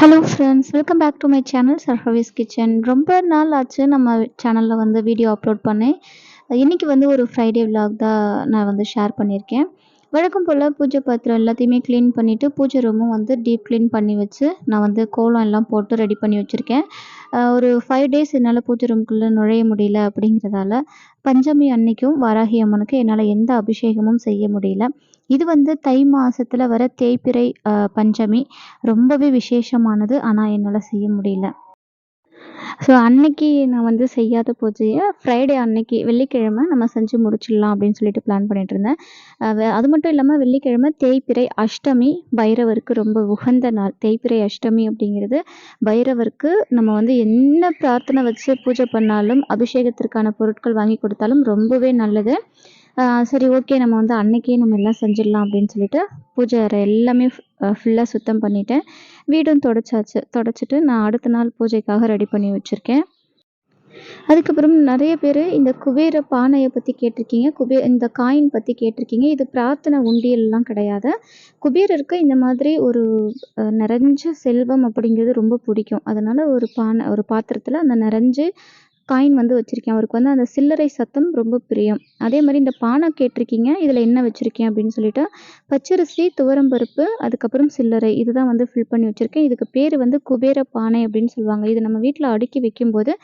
Hello friends welcome back to my channel சர்ஹவிஸ் kitchen ரொம்ப நாள் ஆச்சு நம்ம சேனலில் வந்து வீடியோ அப்லோட் பண்ணேன். இன்றைக்கி வந்து ஒரு ஃப்ரைடே விலாக் தான் நான் வந்து ஷேர் பண்ணியிருக்கேன். வழக்கம் போல் பூஜை பாத்திரம் எல்லாத்தையுமே க்ளீன் பண்ணிவிட்டு பூஜை ரூமும் வந்து டீப் க்ளீன் பண்ணி வச்சு நான் வந்து கோலம் எல்லாம் போட்டு ரெடி பண்ணி வச்சுருக்கேன். ஒரு ஃபைவ் டேஸ் என்னால் பூஜை ரூம்குள்ளே நுழைய முடியல அப்படிங்கிறதால பஞ்சமி அன்னைக்கும் வாராகி அம்மனுக்கு என்னால் எந்த அபிஷேகமும் செய்ய முடியல. இது வந்து தை மாதத்தில் வர தேய்பிறை பஞ்சமி ரொம்பவே விசேஷமானது ஆனால் என்னால் செய்ய முடியல. ஸோ அன்னைக்கு நான் வந்து செய்யாத பூஜையை ஃப்ரைடே அன்னைக்கு வெள்ளிக்கிழமை நம்ம செஞ்சு முடிச்சிடலாம் அப்படின்னு சொல்லிட்டு பிளான் பண்ணிட்டு இருந்தேன். அது மட்டும் இல்லாமல் வெள்ளிக்கிழமை தேய்பிறை அஷ்டமி பைரவருக்கு ரொம்ப உகந்த நாள். தேய்பிறை அஷ்டமி அப்படிங்கிறது பைரவருக்கு நம்ம வந்து என்ன பிரார்த்தனை வச்சு பூஜை பண்ணாலும் அபிஷேகத்திற்கான பொருட்கள் வாங்கி கொடுத்தாலும் ரொம்பவே நல்லது. சரி ஓகே. நம்ம வந்து அன்னைக்கே நம்ம எல்லாம் செஞ்சிடலாம் அப்படின்னு சொல்லிட்டு பூஜை அறை எல்லாமே ஃபுல்லாக சுத்தம் பண்ணிட்டேன். வீடும் தொடச்சாச்சு. தொடச்சிட்டு நான் அடுத்த நாள் பூஜைக்காக ரெடி பண்ணி வச்சுருக்கேன். அதுக்கப்புறம் நிறைய பேர் இந்த குபேர பானையை பற்றி கேட்டிருக்கீங்க. குபே இந்த காயின் பற்றி கேட்டிருக்கீங்க. இது பிரார்த்தனை உண்டியல்லாம் கிடையாது. குபேரருக்கு இந்த மாதிரி ஒரு நிறைஞ்ச செல்வம் அப்படிங்கிறது ரொம்ப பிடிக்கும். அதனால் ஒரு பானை ஒரு பாத்திரத்தில் அந்த நிறைஞ்சு காயின் வந்து வச்சுருக்கேன். அவருக்கு வந்து அந்த சில்லறை சத்தம் ரொம்ப பிரியம். அதே மாதிரி இந்த பானை கேட்டிருக்கீங்க இதில் என்ன வச்சுருக்கேன் அப்படின்னு சொல்லிட்டு பச்சரிசி துவரம்பருப்பு அதுக்கப்புறம் சில்லறை இதுதான் வந்து ஃபில் பண்ணி வச்சுருக்கேன். இதுக்கு பேர் வந்து குபேர பானை அப்படின்னு சொல்லுவாங்க. இது நம்ம வீட்டில் அடுக்கி வைக்கும்போது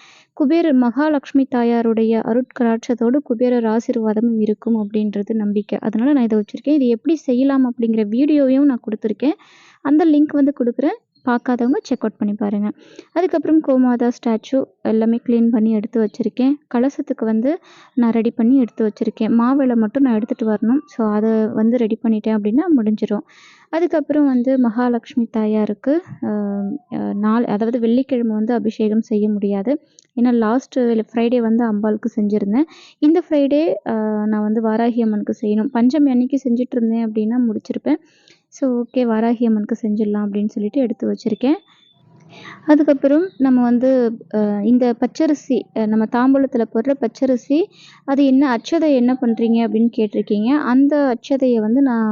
குபேரர் மகாலட்சுமி தாயாருடைய அருட்கராட்சத்தோடு குபேரர் ஆசீர்வாதமும் இருக்கும் அப்படின்றது நம்பிக்கை. அதனால் நான் இதை வச்சுருக்கேன். இது எப்படி செய்யலாம் அப்படிங்கிற வீடியோவையும் நான் கொடுத்துருக்கேன். அந்த லிங்க் வந்து கொடுக்குறேன். பார்க்காதவங்க செக் அவுட் பண்ணி பாருங்கள் அதுக்கப்புறம் கோமாதா ஸ்டாச்சு எல்லாமே க்ளீன் பண்ணி எடுத்து வச்சுருக்கேன். கலசத்துக்கு வந்து நான் ரெடி பண்ணி எடுத்து வச்சுருக்கேன். மாவிளை மட்டும் நான் எடுத்துகிட்டு வரணும். ஸோ அதை வந்து ரெடி பண்ணிட்டேன் அப்படின்னா முடிஞ்சிடும் அதுக்கப்புறம் வந்து மகாலட்சுமி தாயாருக்கு நாள் அதாவது வெள்ளிக்கிழமை வந்து அபிஷேகம் செய்ய முடியாது. ஏன்னா லாஸ்ட்டு ஃப்ரைடே வந்து அம்பாளுக்கு செஞ்சுருந்தேன். இந்த ஃப்ரைடே நான் வந்து வாராகி அம்மனுக்கு செய்யணும். பஞ்சமி அன்னைக்கு செஞ்சுட்டு இருந்தேன் அப்படின்னா முடிச்சிருப்பேன். ஸோ ஓகே வாராகி அம்மனுக்கு செஞ்சிடலாம் அப்படின்னு சொல்லிட்டு எடுத்து வச்சுருக்கேன். அதுக்கப்புறம் நம்ம வந்து இந்த பச்சரிசி நம்ம தாம்பூலத்தில் போடுற பச்சரிசி அது என்ன அச்சதை என்ன பண்ணுறீங்க அப்படின்னு கேட்டிருக்கீங்க. அந்த அச்சதையை வந்து நான்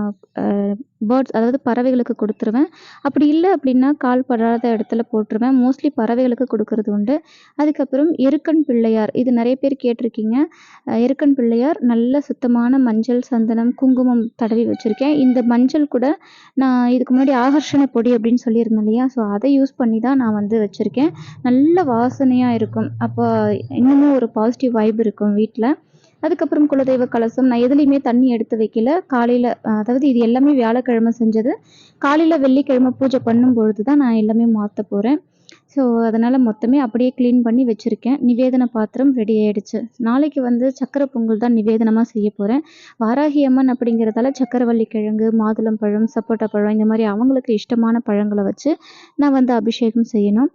பேர்ட்ஸ் அதாவது பறவைகளுக்கு கொடுத்துருவேன். அப்படி இல்லை அப்படின்னா கால் படாத இடத்துல போட்டுருவேன். மோஸ்ட்லி பறவைகளுக்கு கொடுக்கறது உண்டு. அதுக்கப்புறம் எருக்கன் பிள்ளையார். இது நிறைய பேர் கேட்டிருக்கீங்க. எருக்கன் பிள்ளையார் நல்ல சுத்தமான மஞ்சள் சந்தனம் குங்குமம் தடவி வச்சுருக்கேன். இந்த மஞ்சள் கூட நான் இதுக்கு முன்னாடி ஆகர்ஷண பொடி அப்படின்னு சொல்லியிருந்தேன் இல்லையா? ஸோ அதை யூஸ் பண்ணி தான் நான் வந்து வச்சுருக்கேன். நல்ல வாசனையாக இருக்கும். அப்போ இன்னமும் ஒரு பாசிட்டிவ் வைப் இருக்கும் வீட்டில் அதுக்கப்புறம் குலதெய்வ கலசம். நான் எதுலேயுமே தண்ணி எடுத்து வைக்கல. காலையில் அதாவது இது எல்லாமே வியாழக்கிழமை செஞ்சது. காலையில் வெள்ளிக்கிழமை பூஜை பண்ணும் பொழுது தான் நான் எல்லாமே மாற்ற போகிறேன் ஸோ அதனால் மொத்தமே அப்படியே க்ளீன் பண்ணி வச்சுருக்கேன். நிவேதன பாத்திரம் ரெடி ஆகிடுச்சு நாளைக்கு வந்து சக்கரை பொங்கல் தான் நிவேதனமாக செய்ய போகிறேன் வாராகி அம்மன் அப்படிங்கிறதால சக்கரவள்ளி கிழங்கு மாதுளம்பழம் சப்போட்டா பழம் இந்த மாதிரி அவங்களுக்கு இஷ்டமான பழங்களை வச்சு நான் வந்து அபிஷேகம் செய்யணும்.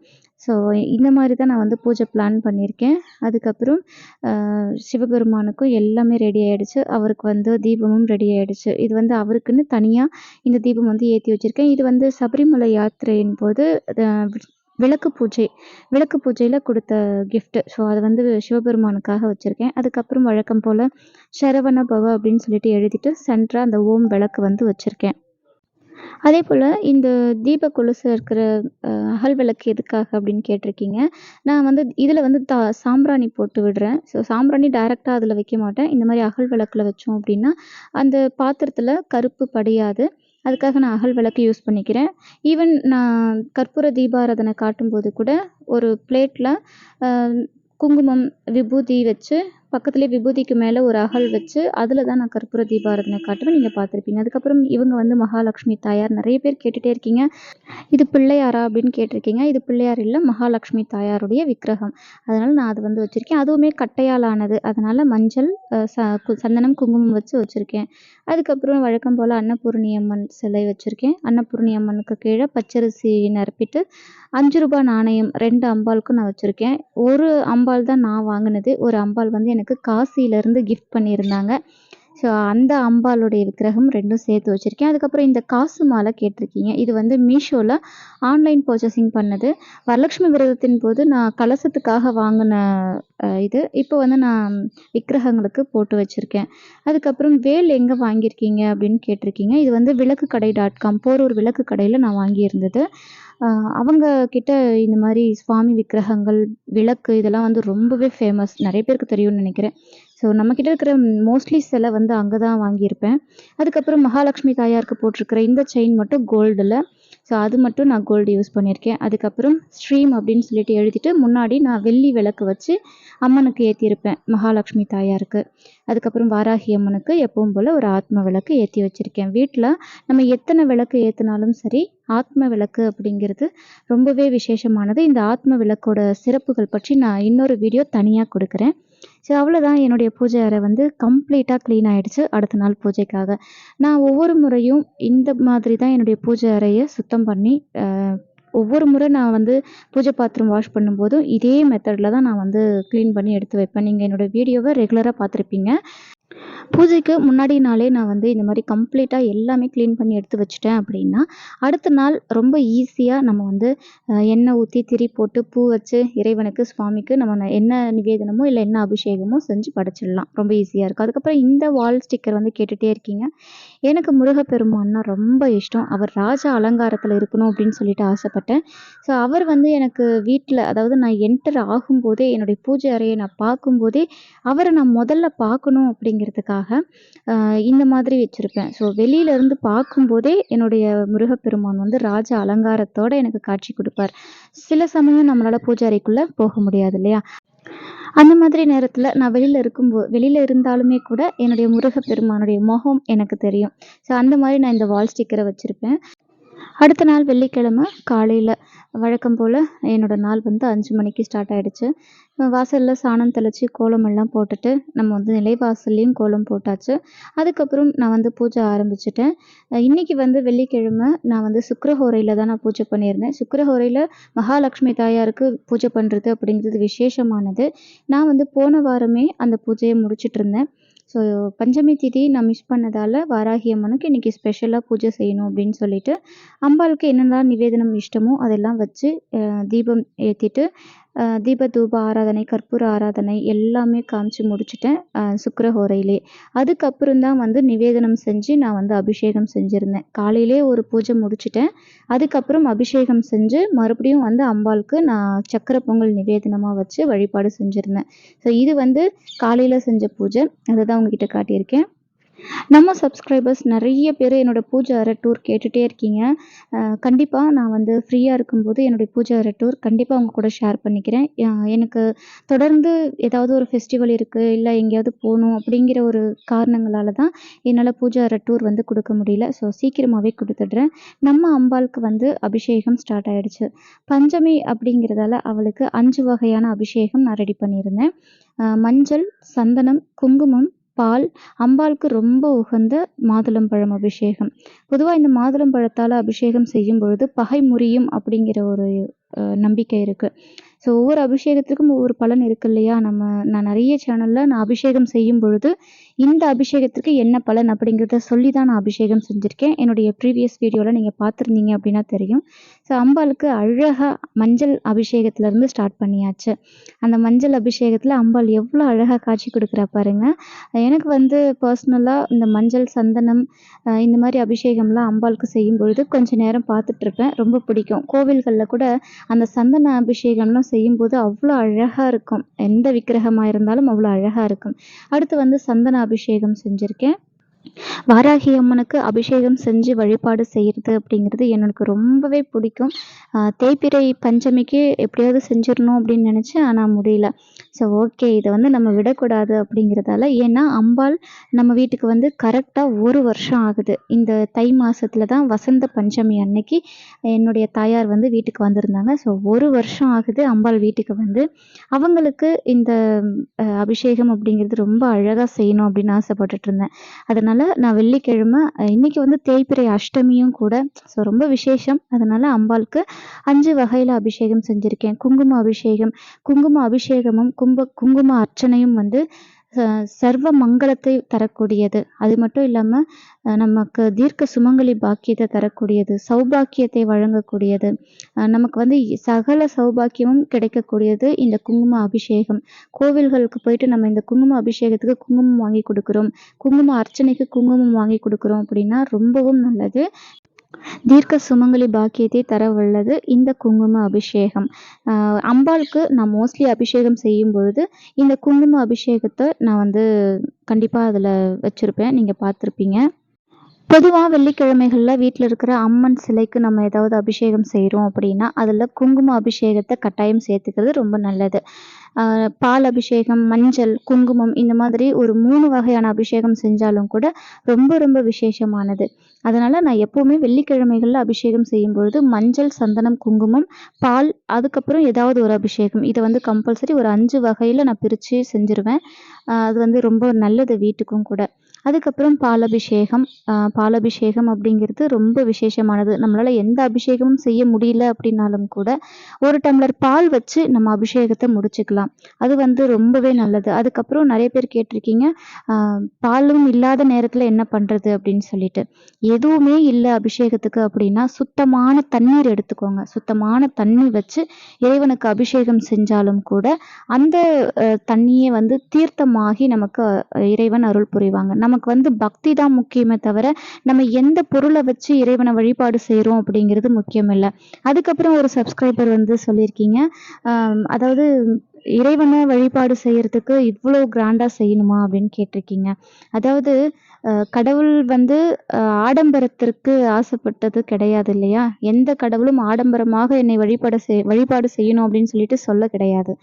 ஸோ இந்த மாதிரி தான் நான் வந்து பூஜை பிளான் பண்ணியிருக்கேன். அதுக்கப்புறம் சிவபெருமானுக்கும் எல்லாமே ரெடி ஆகிடுச்சு அவருக்கு வந்து தீபமும் ரெடி ஆகிடுச்சு இது வந்து அவருக்குன்னு தனியாக இந்த தீபம் வந்து ஏற்றி வச்சுருக்கேன். இது வந்து சபரிமலை யாத்திரையின் போது விளக்கு பூஜை விளக்கு பூஜையில் கொடுத்த கிஃப்ட்டு ஸோ அது வந்து சிவபெருமானுக்காக வச்சுருக்கேன். அதுக்கப்புறம் வழக்கம் போல் சரவண பவ அப்படின்னு சொல்லிட்டு எழுதிட்டு சென்டராக அந்த ஓம் விளக்கு வந்து வச்சுருக்கேன். அதே போல் இந்த தீப கொலுசில் இருக்கிற அகல் விளக்கு எதுக்காக அப்படின்னு கேட்டிருக்கீங்க. நான் வந்து இதில் வந்து தா சாம்பிராணி போட்டு விடுறேன். ஸோ சாம்பிராணி டைரெக்டாக அதில் வைக்க மாட்டேன். இந்த மாதிரி அகல் விளக்கில் வச்சோம் அப்படின்னா அந்த பாத்திரத்தில் கருப்பு படியாது. அதுக்காக நான் அகல் விளக்கு யூஸ் பண்ணிக்கிறேன். ஈவன் நான் கற்பூர தீபாராதனை காட்டும்போது கூட ஒரு பிளேட்டில் குங்குமம் விபூதி வச்சு பக்கத்துலேயே விபூதிக்கு மேலே ஒரு அகல் வச்சு அதில் தான் நான் கற்பூர தீபாரதனை காட்டுவேன். நீங்கள் பார்த்துருப்பீங்க. அதுக்கப்புறம் இவங்க வந்து மகாலட்சுமி தாயார். நிறைய பேர் கேட்டுகிட்டே இருக்கீங்க. இது பிள்ளையாரா அப்படின்னு கேட்டிருக்கீங்க. இது பிள்ளையார் இல்லை மகாலட்சுமி தாயாருடைய விக்கிரகம். அதனால் நான் அது வந்து வச்சுருக்கேன். அதுவுமே கட்டையால் ஆனது அதனால் மஞ்சள் ச கு- சந்தனம் குங்குமம் வச்சு வச்சுருக்கேன். அதுக்கப்புறம் வழக்கம் போல் அன்னபூர்ணியம்மன் சிலை வச்சுருக்கேன். அன்னபூர்ணியம்மனுக்கு கீழே பச்சரிசி நிரப்பிட்டு அஞ்சு ரூபாய் நாணயம் ரெண்டு அம்பாளுக்கும் நான் வச்சுருக்கேன். ஒரு அம்பாள் தான் நான் வாங்கினது. ஒரு அம்பாள் வந்து எனக்கு காசியிலேருந்து கிஃப்ட் பண்ணியிருந்தாங்க. ஸோ அந்த அம்பாளுடைய விக்கிரகம் ரெண்டும் சேர்த்து வச்சுருக்கேன். அதுக்கப்புறம் இந்த காசு மாலை கேட்டிருக்கீங்க. இது வந்து மீஷோவில் ஆன்லைன் பர்ச்சேசிங் பண்ணது. வரலட்சுமி விரதத்தின் போது நான் கலசத்துக்காக வாங்கின இது. இப்போ வந்து நான் விக்கிரகங்களுக்கு போட்டு வச்சுருக்கேன். அதுக்கப்புறம் வேல் எங்கே வாங்கியிருக்கீங்க அப்படின்னு கேட்டிருக்கீங்க. இது வந்து விளக்கு கடை டாட் காம் போரூர் விளக்கு கடையில் நான் வாங்கியிருந்தது. அவங்க கிட்ட இந்த மாதிரி சுவாமி விக்கிரகங்கள் விளக்கு இதெல்லாம் வந்து ரொம்பவே ஃபேமஸ் நிறைய பேருக்கு தெரியும்னு நினைக்கிறேன். ஸோ நம்மக்கிட்ட இருக்கிற மோஸ்ட்லி சிலை வந்து அங்கே தான் வாங்கியிருப்பேன். அதுக்கப்புறம் மகாலட்சுமி தாயாருக்கு போட்டிருக்கிற இந்த செயின் மட்டும் கோல்டில் ஸோ அது மட்டும் நான் கோல்டு யூஸ் பண்ணியிருக்கேன். அதுக்கப்புறம் ஸ்ட்ரீம் அப்படின்னு சொல்லிட்டு எழுதிட்டு முன்னாடி நான் வெள்ளி விளக்கு வச்சு அம்மனுக்கு ஏற்றிருப்பேன் மகாலட்சுமி தாயாருக்கு. அதுக்கப்புறம் வாராகி அம்மனுக்கு எப்பவும் போல் ஒரு ஆத்ம விளக்கு ஏற்றி வச்சுருக்கேன். வீட்டில் நம்ம எத்தனை விளக்கு ஏற்றினாலும் சரி ஆத்ம விளக்கு அப்படிங்கிறது ரொம்பவே விசேஷமானது. இந்த ஆத்ம விளக்கோட சிறப்புகள் பற்றி நான் இன்னொரு வீடியோ தனியாக கொடுக்குறேன். ஸோ அவ்வளோதான் என்னுடைய பூஜை அறை வந்து கம்ப்ளீட்டாக க்ளீன் ஆகிடுச்சு அடுத்த நாள் பூஜைக்காக. நான் ஒவ்வொரு முறையும் இந்த மாதிரி தான் என்னுடைய பூஜை அறையை சுத்தம் பண்ணி ஒவ்வொரு முறை நான் வந்து பூஜை பாத்திரம் வாஷ் பண்ணும்போதும் இதே மெத்தடில் தான் நான் வந்து க்ளீன் பண்ணி எடுத்து வைப்பேன். நீங்கள் என்னோடய வீடியோவை ரெகுலராக பார்த்துருப்பீங்க. பூஜைக்கு முன்னாடி நாளே நான் வந்து இந்த மாதிரி கம்ப்ளீட்டாக எல்லாமே க்ளீன் பண்ணி எடுத்து வச்சுட்டேன் அப்படின்னா அடுத்த நாள் ரொம்ப ஈஸியாக நம்ம வந்து எண்ணெய் ஊற்றி திரி போட்டு பூ வச்சு இறைவனுக்கு சுவாமிக்கு நம்ம என்ன நிவேதனமோ இல்லை என்ன அபிஷேகமோ செஞ்சு படைச்சிடலாம். ரொம்ப ஈஸியாக இருக்கும். அதுக்கப்புறம் இந்த வால் ஸ்டிக்கர் வந்து கேட்டுகிட்டே இருக்கீங்க. எனக்கு முருகப்பெருமான்னா ரொம்ப இஷ்டம். அவர் ராஜா அலங்காரத்தில் இருக்கணும் அப்படின்னு சொல்லிட்டு ஆசைப்பட்டேன். ஸோ அவர் வந்து எனக்கு வீட்டில் அதாவது நான் என்டர் ஆகும்போதே என்னுடைய பூஜை அறையை நான் பார்க்கும்போதே அவரை நான் முதல்ல பார்க்கணும் அப்படிங்கிறதுக்காக இந்த மாதிரி வச்சுருப்பேன். ஸோ வெளியிலேருந்து பார்க்கும்போதே என்னுடைய முருகப்பெருமான் வந்து ராஜா அலங்காரத்தோடு எனக்கு காட்சி கொடுப்பார். சில சமயம் நம்மளால் பூஜை அறைக்குள்ளே போக முடியாது இல்லையா? அந்த மாதிரி நேரத்தில் நான் வெளியில் இருக்கும்போ வெளியில் இருந்தாலுமே கூட என்னுடைய முருகப்பெருமானுடைய முகம் எனக்கு தெரியும். ஸோ அந்த மாதிரி நான் இந்த வால் ஸ்டிக்கரை வச்சுருப்பேன். அடுத்த நாள் வெள்ளிக்கிழமை காலையில் வழக்கம் போல் என்னோடய நாள் வந்து அஞ்சு மணிக்கு ஸ்டார்ட் ஆகிடுச்சு வாசலில் சாணம் தெளித்து கோலம் எல்லாம் போட்டுட்டு நம்ம வந்து நிலைவாசல்லையும் கோலம் போட்டாச்சு. அதுக்கப்புறம் நான் வந்து பூஜை ஆரம்பிச்சிட்டேன். இன்றைக்கி வந்து வெள்ளிக்கிழமை நான் வந்து சுக்கரஹோரையில் தான் நான் பூஜை பண்ணியிருந்தேன். சுக்கரஹோரையில் மகாலட்சுமி தாயாருக்கு பூஜை பண்ணுறது அப்படிங்கிறது விசேஷமானது. நான் வந்து போன வாரமே அந்த பூஜையை முடிச்சிட்டு இருந்தேன். ஸோ பஞ்சமி திதி நான் மிஸ் பண்ணதால் வாராகி அம்மனுக்கு இன்றைக்கி ஸ்பெஷலாக பூஜை செய்யணும் அப்படின்னு சொல்லிட்டு அம்பாளுக்கு என்னென்ன நிவேதனம் இஷ்டமோ அதெல்லாம் வச்சு தீபம் ஏற்றிட்டு தீப தூப ஆராதனை கற்பூர ஆராதனை எல்லாமே காமிச்சு முடிச்சுட்டேன் சுக்கரஹோரையிலே. அதுக்கப்புறம் தான் வந்து நிவேதனம் செஞ்சு நான் வந்து அபிஷேகம் செஞ்சுருந்தேன். காலையிலே ஒரு பூஜை முடிச்சுட்டேன். அதுக்கப்புறம் அபிஷேகம் செஞ்சு மறுபடியும் வந்து அம்பாளுக்கு நான் சக்கரை பொங்கல் நிவேதனமாக வச்சு வழிபாடு செஞ்சுருந்தேன். ஸோ இது வந்து காலையில் செஞ்ச பூஜை. அதை தான் உங்ககிட்ட காட்டியிருக்கேன். நம்ம சப்ஸ்கிரைபர்ஸ் நிறைய பேர் என்னோடய பூஜை அறை டூர் கேட்டுகிட்டே இருக்கீங்க. கண்டிப்பாக நான் வந்து ஃப்ரீயாக இருக்கும்போது என்னுடைய பூஜை அறை டூர் கண்டிப்பாக உங்கள் கூட ஷேர் பண்ணிக்கிறேன். எனக்கு தொடர்ந்து ஏதாவது ஒரு ஃபெஸ்டிவல் இருக்குது இல்லை எங்கேயாவது போகணும் அப்படிங்கிற ஒரு காரணங்களால் தான் என்னால் பூஜை அறை டூர் வந்து கொடுக்க முடியல. ஸோ சீக்கிரமாகவே கொடுத்துட்றேன். நம்ம அம்பாளுக்கு வந்து அபிஷேகம் ஸ்டார்ட் ஆகிடுச்சு பஞ்சமி அப்படிங்கிறதால அவளுக்கு அஞ்சு வகையான அபிஷேகம் நான் ரெடி பண்ணியிருந்தேன். மஞ்சள் சந்தனம் குங்குமம் பால் அம்பாளுக்கு ரொம்ப உகந்த மாதுளம்பழம் அபிஷேகம். பொதுவாக இந்த மாதுளம்பழத்தால் அபிஷேகம் செய்யும் பொழுது பகை முறியும் அப்படிங்கிற ஒரு நம்பிக்கை இருக்குது ஸோ ஒவ்வொரு அபிஷேகத்துக்கும் ஒவ்வொரு பலன் இருக்கு இல்லையா? நம்ம நான் நிறைய சேனலில் நான் அபிஷேகம் செய்யும் பொழுது இந்த அபிஷேகத்துக்கு என்ன பலன் அப்படிங்கிறத சொல்லி தான் நான் அபிஷேகம் செஞ்சுருக்கேன். என்னுடைய ப்ரீவியஸ் வீடியோவில் நீங்கள் பார்த்துருந்தீங்க அப்படின்னா தெரியும். ஸோ அம்பாளுக்கு அழகாக மஞ்சள் அபிஷேகத்துலேருந்து ஸ்டார்ட் பண்ணியாச்சு. அந்த மஞ்சள் அபிஷேகத்தில் அம்பாள் எவ்வளோ அழகாக காட்சி கொடுக்குறா பாருங்க. எனக்கு வந்து பர்சனலாக இந்த மஞ்சள் சந்தனம் இந்த மாதிரி அபிஷேகம்லாம் அம்பாளுக்கு செய்யும் பொழுது கொஞ்சம் நேரம் பார்த்துட்ருப்பேன். ரொம்ப பிடிக்கும். கோவில்களில் கூட அந்த சந்தன அபிஷேகம்லாம் செய்யும்போது அவ்வளோ அழகாக இருக்கும். எந்த விக்கிரகமாக இருந்தாலும் அவ்வளோ அழகாக இருக்கும். அடுத்து வந்து சந்தன அபிஷேகம் செஞ்சுருக்கேன். வாராகி அம்மனுக்கு அபிஷேகம் செஞ்சு வழிபாடு செய்கிறது அப்படிங்கிறது எனக்கு ரொம்பவே பிடிக்கும். தேய்பிறை பஞ்சமிக்கு எப்படியாவது செஞ்சிடணும் அப்படின்னு நினச்சேன் ஆனால் முடியல. ஸோ ஓகே இதை வந்து நம்ம விடக்கூடாது அப்படிங்கிறதால ஏன்னா அம்பாள் நம்ம வீட்டுக்கு வந்து கரெக்டாக ஒரு வருஷம் ஆகுது. இந்த தை மாதத்தில் தான் வசந்த பஞ்சமி அன்னைக்கு என்னுடைய தாயார் வந்து வீட்டுக்கு வந்திருந்தாங்க. ஸோ ஒரு வருஷம் ஆகுது அம்பாள் வீட்டுக்கு வந்து. அவங்களுக்கு இந்த அபிஷேகம் அப்படிங்கிறது ரொம்ப அழகாக செய்யணும் அப்படின்னு ஆசைப்பட்டுட்டு இருந்தேன். அதனால் நான் வெள்ளிக்கிழமை இன்றைக்கி வந்து தேய்பிறை அஷ்டமியும் கூட. ஸோ ரொம்ப விசேஷம். அதனால் அம்பாளுக்கு அஞ்சு வகையில் அபிஷேகம் செஞ்சுருக்கேன். குங்கும அபிஷேகம் குங்கும அபிஷேகமும் கும்ப குங்கும அர்ச்சனையும் வந்து சர்வ மங்களத்தை தரக்கூடியது. அது மட்டும் இல்லாமல் நமக்கு தீர்க்க சுமங்கலி பாக்கியத்தை தரக்கூடியது சௌபாக்கியத்தை வழங்கக்கூடியது. நமக்கு வந்து சகல சௌபாக்கியமும் கிடைக்கக்கூடியது இந்த குங்கும அபிஷேகம். கோவில்களுக்கு போயிட்டு நம்ம இந்த குங்கும அபிஷேகத்துக்கு குங்குமம் வாங்கி கொடுக்குறோம். குங்கும அர்ச்சனைக்கு குங்குமம் வாங்கி கொடுக்குறோம் அப்படின்னா ரொம்பவும் நல்லது. தீர்க்க சுமங்கலி பாக்கியத்தை தர வல்லது இந்த குங்கும அபிஷேகம். அம்பாளுக்கு நான் மோஸ்ட்லி அபிஷேகம் செய்யும் பொழுது இந்த குங்கும அபிஷேகத்தை நான் வந்து கண்டிப்பாக அதில் வச்சுருப்பேன். நீங்கள் பார்த்துருப்பீங்க. பொதுவாக வெள்ளிக்கிழமைகளில் வீட்டில் இருக்கிற அம்மன் சிலைக்கு நம்ம ஏதாவது அபிஷேகம் செய்கிறோம் அப்படின்னா அதில் குங்கும அபிஷேகத்தை கட்டாயம் சேர்த்துக்கிறது ரொம்ப நல்லது. பால் அபிஷேகம் மஞ்சள் குங்குமம் இந்த மாதிரி ஒரு மூணு வகையான அபிஷேகம் செஞ்சாலும் கூட ரொம்ப ரொம்ப விசேஷமானது. அதனால் நான் எப்போவுமே வெள்ளிக்கிழமைகளில் அபிஷேகம் செய்யும்பொழுது மஞ்சள் சந்தனம் குங்குமம் பால் அதுக்கப்புறம் ஏதாவது ஒரு அபிஷேகம். இதை வந்து கம்பல்சரி ஒரு அஞ்சு வகையில் நான் பிரித்து செஞ்சுருவேன். அது வந்து ரொம்ப நல்லது வீட்டுக்கும் கூட. அதுக்கப்புறம் பாலபிஷேகம். பாலபிஷேகம் அப்படிங்கிறது ரொம்ப விசேஷமானது. நம்மளால் எந்த அபிஷேகமும் செய்ய முடியல அப்படின்னாலும் கூட ஒரு டம்ளர் பால் வச்சு நம்ம அபிஷேகத்தை முடிச்சுக்கலாம். அது வந்து ரொம்பவே நல்லது. அதுக்கப்புறம் நிறைய பேர் கேட்டிருக்கீங்க பாலும் இல்லாத நேரத்தில் என்ன பண்ணுறது அப்படின்னு சொல்லிட்டு. எதுவுமே இல்லை அபிஷேகத்துக்கு அப்படின்னா சுத்தமான தண்ணீர் எடுத்துக்கோங்க. சுத்தமான தண்ணி வச்சு இறைவனுக்கு அபிஷேகம் செஞ்சாலும் கூட அந்த தண்ணியை வந்து தீர்த்தமாகி நமக்கு இறைவன் அருள் புரிவாங்க. நமக்கு வந்து பக்தி தான் முக்கியமே தவிர நம்ம எந்த பொருளை வச்சு இறைவனை வழிபாடு செய்கிறோம் அப்படிங்கிறது முக்கியம் இல்லை அதுக்கப்புறம் ஒரு சப்ஸ்கிரைபர் வந்து சொல்லியிருக்கீங்க. அதாவது இறைவனை வழிபாடு செய்யறதுக்கு இவ்வளோ கிராண்டாக செய்யணுமா அப்படின்னு கேட்டிருக்கீங்க. அதாவது கடவுள் வந்து ஆடம்பரத்திற்கு ஆசைப்பட்டது கிடையாது இல்லையா? எந்த கடவுளும் ஆடம்பரமாக என்னை வழிபாடு செய் வழிபாடு செய்யணும் அப்படின்னு சொல்லிட்டு சொல்ல கிடையாது.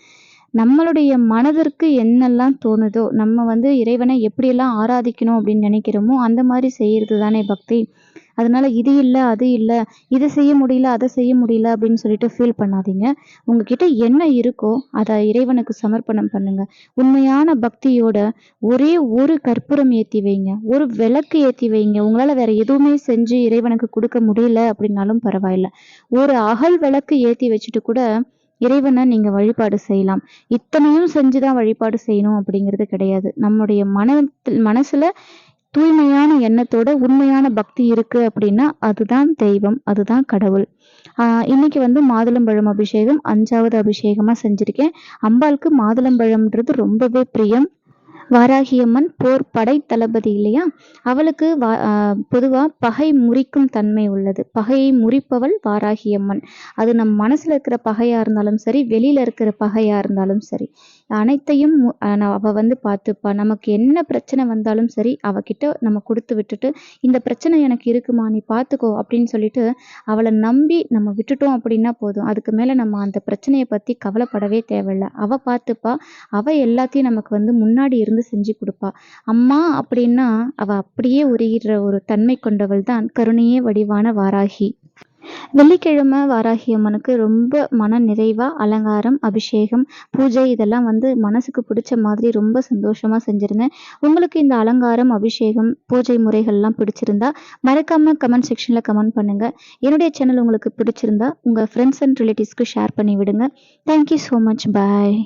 நம்மளுடைய மனதிற்கு என்னெல்லாம் தோணுதோ நம்ம வந்து இறைவனை எப்படியெல்லாம் ஆராதிக்கணும் அப்படின்னு நினைக்கிறோமோ அந்த மாதிரி செய்கிறது தானே பக்தி. அதனால இது இல்லை அது இல்லை இதை செய்ய முடியல அதை செய்ய முடியல அப்படின்னு சொல்லிட்டு ஃபீல் பண்ணாதீங்க. உங்ககிட்ட என்ன இருக்கோ அதை இறைவனுக்கு சமர்ப்பணம் பண்ணுங்க. உண்மையான பக்தியோட ஒரே ஒரு கற்பூரம் ஏற்றி வைங்க. ஒரு விளக்கு ஏற்றி வைங்க. உங்களால் வேற எதுவுமே செஞ்சு இறைவனுக்கு கொடுக்க முடியல அப்படின்னாலும் பரவாயில்ல. ஒரு அகல் விளக்கு ஏற்றி வச்சுட்டு கூட இறைவனை நீங்கள் வழிபாடு செய்யலாம். இத்தனையும் செஞ்சு தான் வழிபாடு செய்யணும் அப்படிங்கிறது கிடையாது. நம்முடைய மனத்தில் மனசில் தூய்மையான எண்ணத்தோட உண்மையான பக்தி இருக்கு அப்படின்னா அதுதான் தெய்வம் அதுதான் கடவுள். ஆஹ் இன்னைக்கு வந்து மாதுளம்பழம் அபிஷேகம் அஞ்சாவது அபிஷேகமா செஞ்சிருக்கேன். அம்பாளுக்கு மாதுளம்பழம்ன்றது ரொம்பவே பிரியம். வாராகியம்மன் போர் படை தளபதி இல்லையா? அவளுக்கு வா பொதுவாக பகை முறிக்கும் தன்மை உள்ளது. பகையை முறிப்பவள் வாராகியம்மன். அது நம் மனசில் இருக்கிற பகையாக இருந்தாலும் சரி வெளியில் இருக்கிற பகையாக இருந்தாலும் சரி. அனைத்தையும் அவள் வந்து பார்த்துப்பா. நமக்கு என்ன பிரச்சனை வந்தாலும் சரி அவகிட்ட நம்ம கொடுத்து விட்டுட்டு இந்த பிரச்சனை எனக்கு இருக்குமா நீ பார்த்துக்கோ அப்படின்னு சொல்லிட்டு அவளை நம்பி நம்ம விட்டுட்டோம் அப்படின்னா போதும். அதுக்கு மேலே நம்ம அந்த பிரச்சனையை பற்றி கவலைப்படவே தேவையில்ல. அவள் பார்த்துப்பா. அவள் எல்லாத்தையும் நமக்கு வந்து முன்னாடி இருந்து இருந்து செஞ்சு கொடுப்பா. அம்மா அப்படின்னா அவ அப்படியே உருகிற ஒரு தன்மை கொண்டவள் தான் கருணையே வடிவான வாராகி. வெள்ளிக்கிழமை வாராகி அம்மனுக்கு ரொம்ப மன நிறைவா அலங்காரம் அபிஷேகம் பூஜை இதெல்லாம் வந்து மனசுக்கு பிடிச்ச மாதிரி ரொம்ப சந்தோஷமா செஞ்சிருந்தேன். உங்களுக்கு இந்த அலங்காரம் அபிஷேகம் பூஜை முறைகள்லாம் பிடிச்சிருந்தா மறக்காம கமெண்ட் செக்ஷன்ல கமெண்ட் பண்ணுங்க. என்னுடைய சேனல் உங்களுக்கு பிடிச்சிருந்தா உங்க ஃப்ரெண்ட்ஸ் அண்ட் ரிலேட்டிவ்ஸ்க்கு ஷேர் பண்ணி விடுங்க தேங்க்யூ ஸோ மச் பாய்